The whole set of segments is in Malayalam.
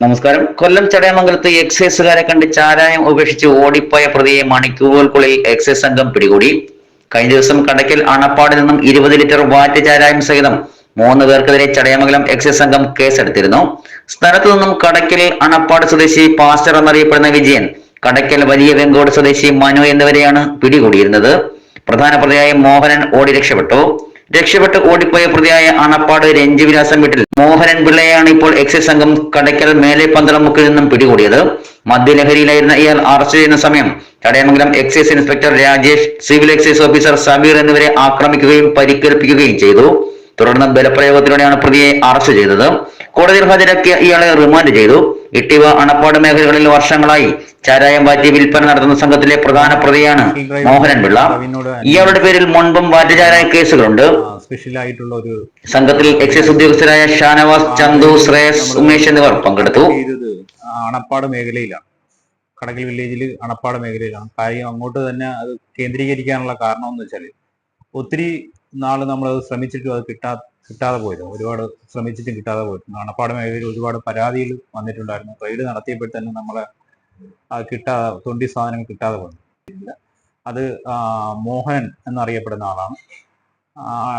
നമസ്കാരം. കൊല്ലം ചടയമംഗലത്ത് എക്സൈസുകാരെ കണ്ട് ചാരായം ഉപേക്ഷിച്ച് ഓടിപ്പോയ പ്രതിയെ മണിക്കൂറുകൾക്കുള്ളിൽ എക്സൈസ് സംഘം പിടികൂടി. കഴിഞ്ഞ ദിവസം കടക്കൽ അണപ്പാടിൽ നിന്നും ഇരുപത് ലിറ്റർ വാറ്റ് ചാരായം സഹിതം മൂന്ന് പേർക്കെതിരെ ചടയമംഗലം എക്സൈസ് സംഘം കേസെടുത്തിരുന്നു. സ്ഥലത്തു നിന്നും കടക്കൽ അണപ്പാട് സ്വദേശി പാസ്റ്റർ എന്നറിയപ്പെടുന്ന വിജയൻ കടക്കൽ വലിയ വെങ്കോട് സ്വദേശി മനു എന്നിവരെയാണ് പിടികൂടിയിരുന്നത്. പ്രധാന പ്രതിയായ മോഹനൻ ഓടി രക്ഷപ്പെട്ടു. രക്ഷപ്പെട്ട് ഓടിപ്പോയ പ്രതിയായ അണപ്പാട് രഞ്ജിവിലാസം വീട്ടിൽ മോഹനൻ പിള്ളയാണ് ഇപ്പോൾ എക്സൈസ് സംഘം കടയ്ക്കൽ മേലെ പന്തളമുക്കിൽ നിന്നും പിടികൂടിയത്. മദ്യലഹരിയിലായിരുന്ന ഇയാൾ അറസ്റ്റ് ചെയ്യുന്ന സമയം Thadayamangalam excise inspector Rajesh civil excise officer Sameer എന്നിവരെ ആക്രമിക്കുകയും പരിക്കേൽപ്പിക്കുകയും ചെയ്തു. തുടർന്ന് ബലപ്രയോഗത്തിലൂടെയാണ് പ്രതിയെ അറസ്റ്റ് ചെയ്തത്. കോടതിയിൽ ഹാജരാക്കിയ ഇയാളെ റിമാൻഡ് ചെയ്തു. ഇട്ടിവ അണപ്പാട് മേഖലകളിൽ വർഷങ്ങളായി ചാരായം വാറ്റി വിൽപ്പന നടത്തുന്ന സംഘത്തിലെ പ്രധാന പ്രതിയാണ് മോഹനൻ പിള്ള ഇയാളുടെ പേരിൽ മുൻപും വാറ്റ് ചാരായ കേസുകളുണ്ട് സ്പെഷ്യലായിട്ടുള്ള ഒരു സംഘത്തിൽ എക്സൈസ് ഉദ്യോഗസ്ഥരായ ഷാനവാസ് ചന്തു ശ്രേയസ് ഉമേഷ് എന്നിവർ പങ്കെടുത്തു. അണപ്പാട് മേഖലയിലാണ് കടകൽ വില്ലേജിൽ അണപ്പാട് മേഖലയിലാണ്. കാര്യം അങ്ങോട്ട് തന്നെ അത് കേന്ദ്രീകരിക്കാനുള്ള കാരണം എന്ന് വെച്ചാൽ ഒത്തിരി നാൾ നമ്മൾ അത് ശ്രമിച്ചിട്ടും അത് കിട്ടാ കിട്ടാതെ പോയത്. ഒരുപാട് ശ്രമിച്ചിട്ടും കിട്ടാതെ പോയിരുന്നു അണപ്പാട് മേഖലയിൽ ഒരുപാട് പരാതികൾ വന്നിട്ടുണ്ടായിരുന്നു. റെയ്ഡ് നടത്തിയപ്പോൾ തന്നെ നമ്മളെ കിട്ടാ കിട്ടാതെ തൊണ്ടി സാധനങ്ങൾ കിട്ടാതെ പോയി. അത് മോഹൻ എന്നറിയപ്പെടുന്ന ആളാണ്.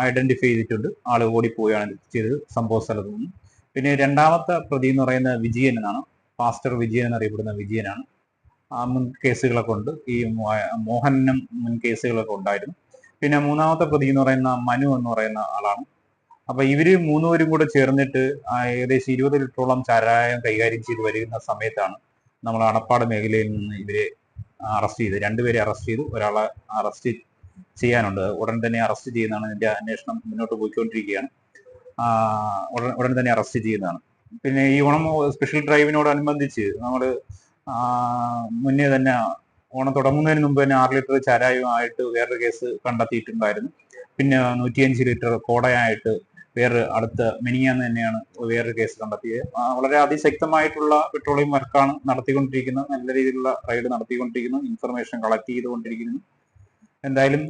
ഐഡന്റിഫൈ ചെയ്തിട്ടുണ്ട്. ആൾ ഓടിപ്പോവുകയാണ് ചെയ്തത് സംഭവ സ്ഥലത്ത് നിന്ന്. പിന്നെ രണ്ടാമത്തെ പ്രതി എന്ന് പറയുന്ന വിജയൻ എന്നാണ് പാസ്റ്റർ വിജയൻ എന്നറിയപ്പെടുന്ന വിജയനാണ്. ആ മുൻ കേസുകളൊക്കെ ഉണ്ട്. ഈ മോഹനും മുൻ കേസുകളൊക്കെ ഉണ്ടായിരുന്നു. പിന്നെ മൂന്നാമത്തെ പ്രതി എന്ന് പറയുന്ന മനു എന്ന് പറയുന്ന ആളാണ്. അപ്പൊ ഇവർ മൂന്നുപേരും കൂടെ ചേർന്നിട്ട് ഏകദേശം ഇരുപത് ലിറ്ററോളം ചാരായം കൈകാര്യം ചെയ്ത് വരുന്ന സമയത്താണ് നമ്മൾ അണപ്പാട് മേഖലയിൽ നിന്ന് ഇവരെ അറസ്റ്റ് ചെയ്ത് രണ്ടുപേരെ അറസ്റ്റ് ചെയ്തു. ഒരാളെ അറസ്റ്റ് ചെയ്യാനുണ്ട്. ഉടൻ തന്നെ അറസ്റ്റ് ചെയ്യുന്നതാണ് ഇതിന്റെ അന്വേഷണം മുന്നോട്ട് പോയിക്കൊണ്ടിരിക്കുകയാണ്. ഉടൻ തന്നെ അറസ്റ്റ് ചെയ്യുന്നതാണ്. പിന്നെ ഈ ഓണം സ്പെഷ്യൽ ഡ്രൈവിനോടനുബന്ധിച്ച് നമ്മൾ മുന്നേ തന്നെ ഓണം തുടങ്ങുന്നതിന് മുമ്പ് തന്നെ ആറ് ലിറ്റർ ചാരായമായിട്ട് വേറൊരു കേസ് കണ്ടെത്തിയിട്ടുണ്ടായിരുന്നു. പിന്നെ നൂറ്റിയഞ്ച് ലിറ്റർ കോടയായിട്ട് വേറെ അടുത്ത മിനിയാന്ന് തന്നെയാണ് വേറൊരു കേസ് കണ്ടെത്തിയത്. വളരെ അതിശക്തമായിട്ടുള്ള പെട്രോളിയം വർക്കാണ് നടത്തിക്കൊണ്ടിരിക്കുന്നത്. നല്ല രീതിയിലുള്ള റൈഡ് നടത്തിക്കൊണ്ടിരിക്കുന്നു. ഇൻഫർമേഷൻ കളക്ട് ചെയ്തുകൊണ്ടിരിക്കുന്നു. എന്തായാലും